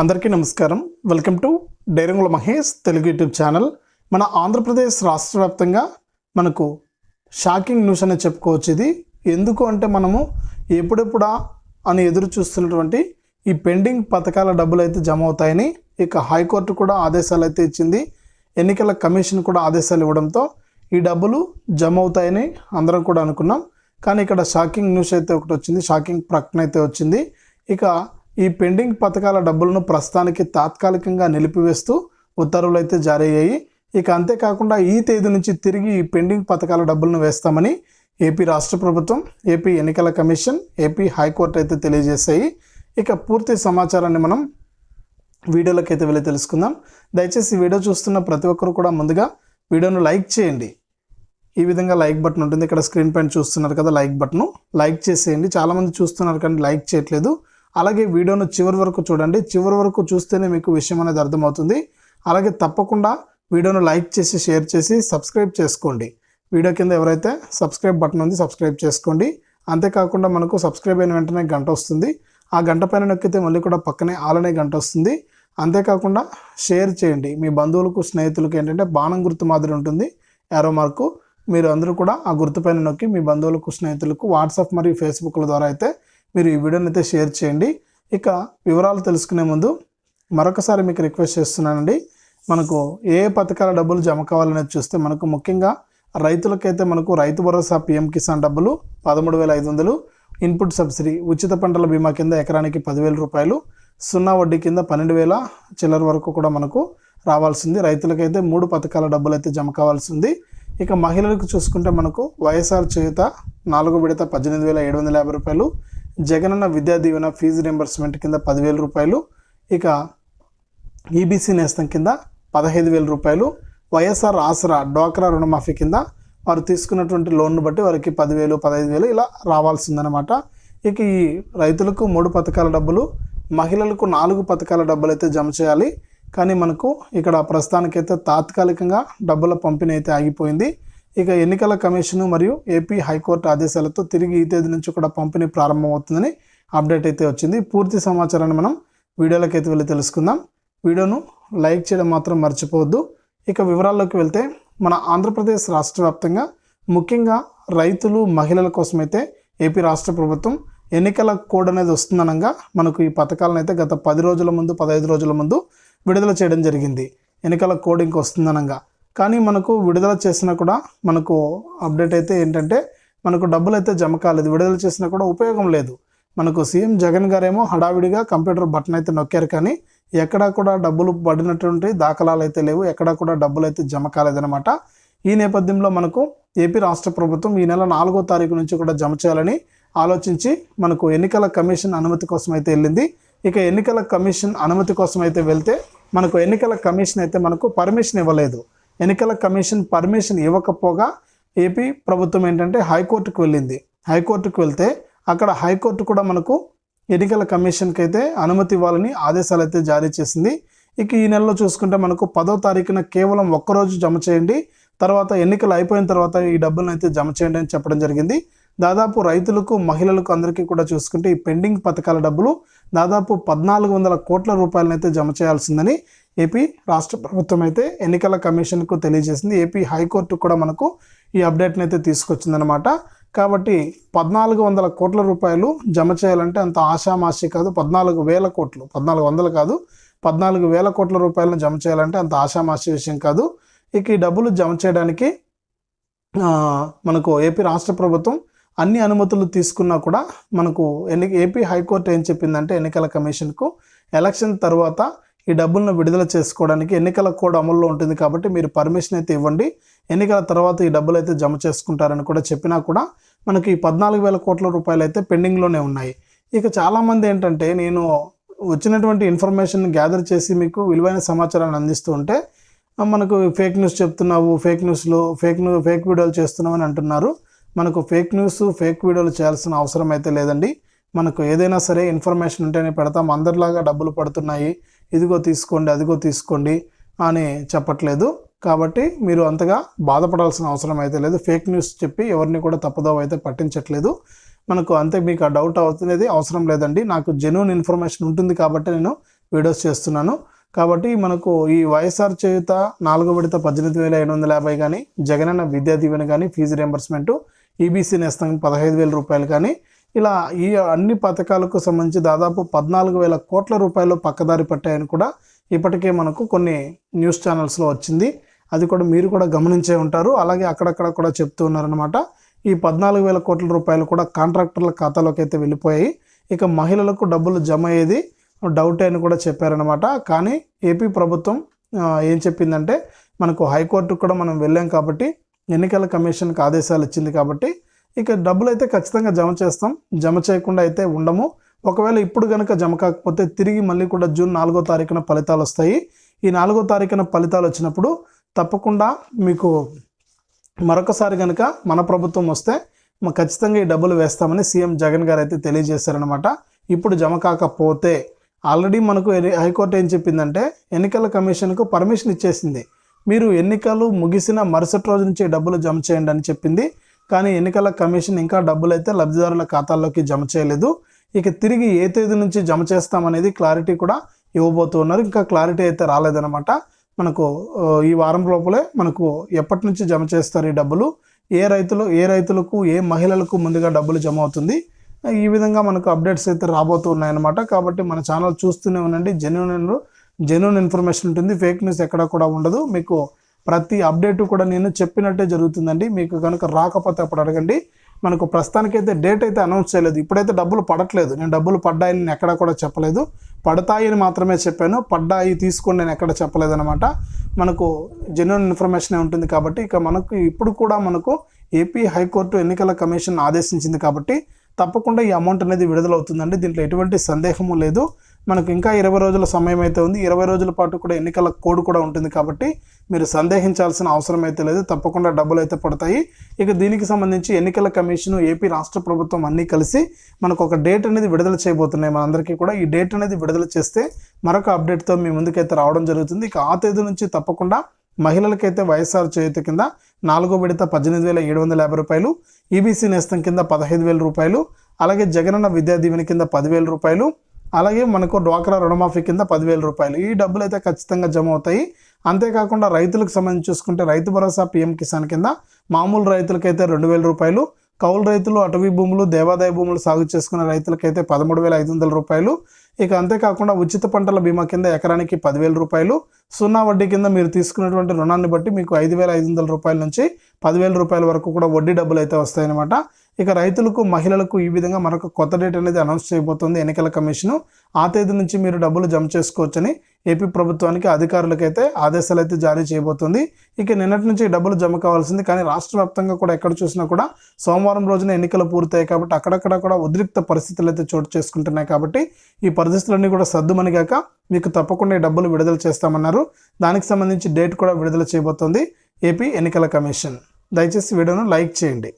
అందరికీ నమస్కారం. Welcome to డైరంగుల మహేష్ తెలుగు యూట్యూబ్ ఛానల్. మన ఆంధ్రప్రదేశ్ రాష్ట్ర వ్యాప్తంగా మనకు షాకింగ్ న్యూస్ అనేది చెప్పుకోవచ్చు ఇది. ఎందుకు అంటే మనము ఎప్పుడెప్పుడా అని ఎదురు చూస్తున్నటువంటి ఈ పెండింగ్ పథకాల డబ్బులు అయితే జమ అవుతాయని ఇక హైకోర్టు కూడా ఆదేశాలు అయితే ఇచ్చింది. ఎన్నికల కమిషన్ కూడా ఆదేశాలు ఇవ్వడంతో ఈ డబ్బులు జమ అవుతాయని అందరం కూడా అనుకున్నాం. కానీ ఇక్కడ షాకింగ్ న్యూస్ అయితే ఒకటి వచ్చింది. షాకింగ్ ప్రకటన అయితే వచ్చింది. ఇక ఈ పెండింగ్ పథకాల డబ్బులను ప్రస్తుతానికి తాత్కాలికంగా నిలిపివేస్తూ ఉత్తర్వులు అయితే జారీ అయ్యాయి ఇక అంతేకాకుండా ఈ తేదీ నుంచి తిరిగి ఈ పెండింగ్ పథకాల డబ్బులను వేస్తామని ఏపీ రాష్ట్ర ప్రభుత్వం ఏపీ ఎన్నికల కమిషన్ ఏపీ హైకోర్టు అయితే తెలియజేశాయి. ఇక పూర్తి సమాచారాన్ని మనం వీడియోలోకి అయితే వెళ్ళి తెలుసుకుందాం. దయచేసి వీడియో చూస్తున్న ప్రతి ఒక్కరు కూడా ముందుగా వీడియోను లైక్ చేయండి. ఈ విధంగా లైక్ బటన్ ఉంటుంది. ఇక్కడ స్క్రీన్ పైన చూస్తున్నారు కదా లైక్ బటన్. లైక్ చేసేయండి. చాలామంది చూస్తున్నారు కానీ లైక్ చేయట్లేదు. అలాగే వీడియోను చివరి వరకు చూడండి. చివరి వరకు చూస్తేనే మీకు విషయం అనేది అర్థమవుతుంది. అలాగే తప్పకుండా వీడియోను లైక్ చేసి షేర్ చేసి సబ్స్క్రైబ్ చేసుకోండి. వీడియో కింద ఎవరైతే సబ్స్క్రైబ్ బటన్ ఉంది సబ్స్క్రైబ్ చేసుకోండి. అంతేకాకుండా మనకు సబ్స్క్రైబ్ అయిన వెంటనే గంట వస్తుంది. ఆ గంట పైన నొక్కితే మళ్ళీ కూడా పక్కనే ఆలనే గంట వస్తుంది. అంతేకాకుండా షేర్ చేయండి. మీ బంధువులకు స్నేహితులకు ఏంటంటే బాణం గుర్తు మాదిరి ఉంటుంది. Arrow mark. మీరు అందరూ కూడా ఆ గుర్తుపైన నొక్కి మీ బంధువులకు స్నేహితులకు వాట్సాప్ మరియు ఫేస్బుక్ల ద్వారా అయితే మీరు ఈ వీడియోని అయితే షేర్ చేయండి. ఇక వివరాలు తెలుసుకునే ముందు మరొకసారి మీకు రిక్వెస్ట్ చేస్తున్నానండి. మనకు ఏ పథకాల డబ్బులు జమ కావాలనేది చూస్తే మనకు ముఖ్యంగా రైతులకైతే మనకు రైతు భరోసా పిఎం కిసాన్ డబ్బులు పదమూడు వేల ఐదు వందలు ఇన్పుట్ సబ్సిడీ ఉచిత పంటల బీమా కింద ఎకరానికి పదివేల రూపాయలు సున్నా వడ్డీ కింద పన్నెండు వేల చిల్లర వరకు కూడా మనకు రావాల్సింది. రైతులకైతే మూడు పథకాల డబ్బులు అయితే జమ కావాల్సింది. ఇక మహిళలకు చూసుకుంటే మనకు వైఎస్ఆర్ చేత నాలుగు విడత పద్దెనిమిది వేల ఏడు వందల యాభై రూపాయలు జగనన్న విద్యా దీవెన ఫీజు రియంబర్స్మెంట్ కింద పదివేల రూపాయలు ఇక ఈబీసీ నేస్తం కింద పదహైదు వేల రూపాయలు వైఎస్ఆర్ ఆసరా డ్వాక్రా రుణమాఫీ కింద వారు తీసుకున్నటువంటి లోన్ను బట్టి వారికి పదివేలు పదహైదు వేలు ఇలా రావాల్సిందనమాట ఇక ఈ రైతులకు మూడు పథకాల డబ్బులు మహిళలకు నాలుగు పథకాల డబ్బులు అయితే జమ చేయాలి. కానీ మనకు ఇక్కడ ప్రస్తుతానికైతే తాత్కాలికంగా డబ్బుల పంపిణీ అయితే ఆగిపోయింది. ఇక ఎన్నికల కమిషను మరియు ఏపీ హైకోర్టు ఆదేశాలతో తిరిగి ఈ తేదీ నుంచి కూడా పంపిణీ ప్రారంభమవుతుందని అప్డేట్ అయితే వచ్చింది. పూర్తి సమాచారాన్ని మనం వీడియోలోకి అయితే వెళ్ళి తెలుసుకుందాం. వీడియోను లైక్ చేయడం మాత్రం మర్చిపోవద్దు. ఇక వివరాల్లోకి వెళ్తే మన ఆంధ్రప్రదేశ్ రాష్ట్ర వ్యాప్తంగా ముఖ్యంగా రైతులు మహిళల కోసమైతే ఏపీ రాష్ట్ర ప్రభుత్వం ఎన్నికల కోడ్ అనేది వస్తుందనగా మనకు ఈ పథకాలను అయితే గత పది రోజుల ముందు పదహైదు రోజుల ముందు విడుదల చేయడం జరిగింది. ఎన్నికల కోడ్ ఇంక వస్తుందనగా. కానీ మనకు విడుదల చేసినా కూడా మనకు అప్డేట్ అయితే ఏంటంటే మనకు డబ్బులు అయితే జమ కాలేదు. విడుదల చేసినా కూడా ఉపయోగం లేదు. మనకు సీఎం జగన్ గారేమో హడావిడిగా కంప్యూటర్ బటన్ అయితే నొక్కారు కానీ ఎక్కడా కూడా డబ్బులు పడినటువంటి దాఖలాలు అయితే లేవు. ఎక్కడా కూడా డబ్బులు అయితే జమ కాలేదన్నమాట. ఈ నేపథ్యంలో మనకు ఏపీ రాష్ట్ర ప్రభుత్వం ఈ నెల నాలుగో తారీఖు నుంచి కూడా జమ చేయాలని ఆలోచించి మనకు ఎన్నికల కమిషన్ అనుమతి కోసం అయితే వెళ్ళింది. ఇక ఎన్నికల కమిషన్ అనుమతి కోసం అయితే వెళ్తే మనకు ఎన్నికల కమిషన్ అయితే మనకు పర్మిషన్ ఇవ్వలేదు. ఎన్నికల కమిషన్ పర్మిషన్ ఇవ్వకపోగా ఏపీ ప్రభుత్వం ఏంటంటే హైకోర్టుకు వెళ్ళింది. హైకోర్టుకు వెళ్తే అక్కడ హైకోర్టు కూడా మనకు ఎన్నికల కమిషన్కి అయితే అనుమతి ఇవ్వాలని ఆదేశాలు అయితే జారీ చేసింది. ఇక ఈ నెలలో చూసుకుంటే మనకు పదో తారీఖున కేవలం ఒక్కరోజు జమ చేయండి. తర్వాత ఎన్నికలు అయిపోయిన తర్వాత ఈ డబ్బులను అయితే జమ చేయండి అని చెప్పడం జరిగింది. దాదాపు రైతులకు మహిళలకు అందరికీ కూడా చూసుకుంటే ఈ పెండింగ్ పథకాల డబ్బులు దాదాపు పద్నాలుగు వందల కోట్ల రూపాయలనైతే జమ చేయాల్సిందని ఏపీ రాష్ట్ర ప్రభుత్వం అయితే ఎన్నికల కమిషన్కు తెలియజేసింది. ఏపీ హైకోర్టు కూడా మనకు ఈ అప్డేట్ని అయితే తీసుకొచ్చిందనమాట కాబట్టి పద్నాలుగు వందల కోట్ల రూపాయలు జమ చేయాలంటే అంత ఆషామాషి కాదు. పద్నాలుగు వేల కోట్లు పద్నాలుగు వందలు కాదు. పద్నాలుగు వేల కోట్ల రూపాయలను జమ చేయాలంటే అంత ఆషామాషి విషయం కాదు. ఇక ఈ డబ్బులు జమ చేయడానికి మనకు ఏపీ రాష్ట్ర ప్రభుత్వం అన్ని అనుమతులు తీసుకున్నా కూడా మనకు ఎన్ని ఏపీ హైకోర్టు ఏం చెప్పిందంటే ఎన్నికల కమిషన్కు ఎలక్షన్ తర్వాత ఈ డబ్బులను విడుదల చేసుకోవడానికి ఎన్నికల కోడ్ అమల్లో ఉంటుంది కాబట్టి మీరు పర్మిషన్ అయితే ఇవ్వండి. ఎన్నికల తర్వాత ఈ డబ్బులు అయితే జమ చేసుకుంటారని కూడా చెప్పినా కూడా మనకి ఈ పద్నాలుగు వేల కోట్ల రూపాయలు అయితే పెండింగ్లోనే ఉన్నాయి. ఇక చాలామంది ఏంటంటే నేను వచ్చినటువంటి ఇన్ఫర్మేషన్ గ్యాదర్ చేసి మీకు విలువైన సమాచారాన్ని అందిస్తూ ఉంటే మనకు ఫేక్ న్యూస్ చెప్తున్నావు ఫేక్ న్యూస్లో ఫేక్ న్యూస్ ఫేక్ వీడియోలు చేస్తున్నావు అని అంటున్నారు. మనకు ఫేక్ న్యూస్ ఫేక్ వీడియోలు చేయాల్సిన అవసరం అయితే లేదండి. మనకు ఏదైనా సరే ఇన్ఫర్మేషన్ ఉంటేనే పెడతాం. అందరిలాగా డబ్బులు పడుతున్నాయి. ఇదిగో తీసుకోండి అదిగో తీసుకోండి అని చెప్పట్లేదు. కాబట్టి మీరు అంతగా బాధపడాల్సిన అవసరం అయితే లేదు. ఫేక్ న్యూస్ చెప్పి ఎవరిని కూడా తప్పుదోవ అయితే పట్టించట్లేదు. మనకు అంతే మీకు ఆ డౌట్ అవుతున్నది అవసరం లేదండి. నాకు జెన్యున్ ఇన్ఫర్మేషన్ ఉంటుంది కాబట్టి నేను వీడియోస్ చేస్తున్నాను. కాబట్టి మనకు ఈ వైఎస్ఆర్ చేయుత నాలుగో విడత పద్దెనిమిది వేల ఎనిమిది వందల యాభై కానీ జగనన్న విద్యా దీవెన కానీ ఫీజు రియంబర్స్మెంటు ఈబీసీ నేస్తం పదహైదు వేల రూపాయలు కానీ ఇలా ఈ అన్ని పథకాలకు సంబంధించి దాదాపు పద్నాలుగు వేల కోట్ల రూపాయలు పక్కదారి పట్టాయని కూడా ఇప్పటికే మనకు కొన్ని న్యూస్ ఛానల్స్లో వచ్చింది. అది కూడా మీరు కూడా గమనించే ఉంటారు. అలాగే అక్కడక్కడ కూడా చెప్తూ ఉన్నారనమాట ఈ పద్నాలుగు వేల కోట్ల రూపాయలు కూడా కాంట్రాక్టర్ల ఖాతాలోకి అయితే వెళ్ళిపోయాయి. ఇక మహిళలకు డబ్బులు జమ అయ్యేది డౌట్ అని కూడా చెప్పారనమాట కానీ ఏపీ ప్రభుత్వం ఏం చెప్పిందంటే మనకు హైకోర్టుకు కూడా మనం వెళ్ళాం కాబట్టి ఎన్నికల కమిషన్కి ఆదేశాలు ఇచ్చింది కాబట్టి ఇక డబ్బులు అయితే ఖచ్చితంగా జమ చేస్తాం. జమ చేయకుండా అయితే ఉండము. ఒకవేళ ఇప్పుడు కనుక జమ కాకపోతే తిరిగి మళ్ళీ కూడా జూన్ నాలుగో తారీఖున ఫలితాలు వస్తాయి. ఈ నాలుగో తారీఖున ఫలితాలు వచ్చినప్పుడు తప్పకుండా మీకు మరొకసారి కనుక మన ప్రభుత్వం వస్తే ఖచ్చితంగా ఈ డబ్బులు వేస్తామని సీఎం జగన్ గారు అయితే తెలియజేశారనమాట ఇప్పుడు జమ కాకపోతే ఆల్రెడీ మనకు హైకోర్టు ఏం చెప్పిందంటే ఎన్నికల కమిషన్కు పర్మిషన్ ఇచ్చేసింది. మీరు ఎన్నికలు ముగిసిన మరుసటి రోజు నుంచి డబ్బులు జమ చేయండి అని చెప్పింది. కానీ ఎన్నికల కమిషన్ ఇంకా డబ్బులు అయితే లబ్ధిదారుల ఖాతాల్లోకి జమ చేయలేదు. ఇక తిరిగి ఏ తేదీ నుంచి జమ చేస్తామనేది క్లారిటీ కూడా ఇవ్వబోతున్నారు ఇంకా క్లారిటీ అయితే రాలేదన్నమాట. మనకు ఈ వారం లోపలే మనకు ఎప్పటి నుంచి జమ చేస్తారు ఈ డబ్బులు? ఏ రైతులు ఏ రైతులకు ఏ మహిళలకు ముందుగా డబ్బులు జమ అవుతుంది? ఈ విధంగా మనకు అప్డేట్స్ అయితే రాబోతున్నాయన్నమాట కాబట్టి మన ఛానల్ చూస్తూనే ఉండండి. జెన్యున్ జెన్యున్ ఇన్ఫర్మేషన్ ఉంటుంది ఫేక్ న్యూస్ ఎక్కడ కూడా ఉండదు. మీకు ప్రతి అప్డేట్ కూడా నేను చెప్పినట్టే జరుగుతుందండి. మీకు కనుక రాకపోతే అప్పుడు అడగండి. మనకు ప్రస్తుతానికైతే డేట్ అయితే అనౌన్స్ చేయలేదు. ఇప్పుడైతే డబ్బులు పడట్లేదు. నేను డబ్బులు పడ్డాయని నేను ఎక్కడా కూడా చెప్పలేదు. పడతాయని మాత్రమే చెప్పాను. పడ్డాయి తీసుకోండి నేను ఎక్కడ చెప్పలేదు అనమాట మనకు జెన్యున్ ఇన్ఫర్మేషన్ ఉంటుంది కాబట్టి ఇక మనకు ఇప్పుడు కూడా మనకు ఏపీ హైకోర్టు ఎన్నికల కమిషన్ ఆదేశించింది కాబట్టి తప్పకుండా ఈ అమౌంట్ అనేది విడుదలవుతుందండి. దీంట్లో ఎటువంటి సందేహము లేదు. మనకు ఇంకా ఇరవై రోజుల సమయం అయితే ఉంది. ఇరవై రోజుల పాటు కూడా ఎన్నికల కోడ్ కూడా ఉంటుంది కాబట్టి మీరు సందేహించాల్సిన అవసరం అయితే లేదు. తప్పకుండా డబ్బులు అయితే పడతాయి. ఇక దీనికి సంబంధించి ఎన్నికల కమిషన్ ఏపీ రాష్ట్ర ప్రభుత్వం అన్నీ కలిసి మనకు ఒక డేట్ అనేది విడుదల చేయబోతున్నాయి మనందరికీ కూడా. ఈ డేట్ అనేది విడుదల చేస్తే మరొక అప్డేట్తో మీ ముందుకైతే రావడం జరుగుతుంది. ఇక ఆ తేదీ నుంచి తప్పకుండా మహిళలకైతే వైఎస్ఆర్ చేయుత కింద నాలుగో విడత పద్దెనిమిది వేల ఏడు వందల యాభై రూపాయలు ఈబీసీ నేస్తం కింద పదహైదు వేల రూపాయలు అలాగే జగనన్న విద్యా దీవెన కింద పదివేల రూపాయలు అలాగే మనకు డ్వాక్రా రుణమాఫీ కింద పదివేల రూపాయలు. ఈ డబ్బులు అయితే ఖచ్చితంగా జమ అవుతాయి అంతేకాకుండా రైతులకు సంబంధించి చూసుకుంటే రైతు భరోసా పీఎం కిసాన్ కింద మామూలు రైతులకైతే రెండు వేల రూపాయలు కౌలు రైతులు అటవీ భూములు దేవాదాయ భూములు సాగు చేసుకునే రైతులకైతే పదమూడు వేల ఐదు వందల రూపాయలు. ఇక అంతేకాకుండా ఉచిత పంటల బీమా కింద ఎకరానికి పదివేల రూపాయలు. సున్నా వడ్డీ కింద మీరు తీసుకున్నటువంటి రుణాన్ని బట్టి మీకు ఐదు వేల ఐదు వందల రూపాయల నుంచి పదివేల రూపాయల వరకు కూడా వడ్డీ డబ్బులు అయితే వస్తాయన్నమాట. ఇక రైతులకు మహిళలకు ఈ విధంగా మరొక కొత్త డేట్ అనేది అనౌన్స్ చేయబోతోంది ఎన్నికల కమిషను. ఆ తేదీ నుంచి మీరు డబ్బులు జమ చేసుకోవచ్చని ఏపీ ప్రభుత్వానికి అధికారులకైతే ఆదేశాలు అయితే జారీ చేయబోతుంది. ఇక నిన్నటి నుంచి డబ్బులు జమ కావాల్సింది కానీ రాష్ట్ర వ్యాప్తంగా కూడా ఎక్కడ చూసినా కూడా సోమవారం రోజున ఎన్నికలు పూర్తయ్యాయి కాబట్టి అక్కడక్కడ కూడా ఉద్రిక్త పరిస్థితులు అయితే చోటు చేసుకుంటున్నాయి కాబట్టి ఈ పరిస్థితులన్నీ కూడా సర్దుమనిగాక మీకు తప్పకుండా ఈ డబ్బులు విడుదల చేస్తామన్నారు. దానికి సంబంధించి డేట్ కూడా విడుదల చేయబోతోంది ఏపీ ఎన్నికల కమిషన్. దయచేసి వీడియోను లైక్ చేయండి.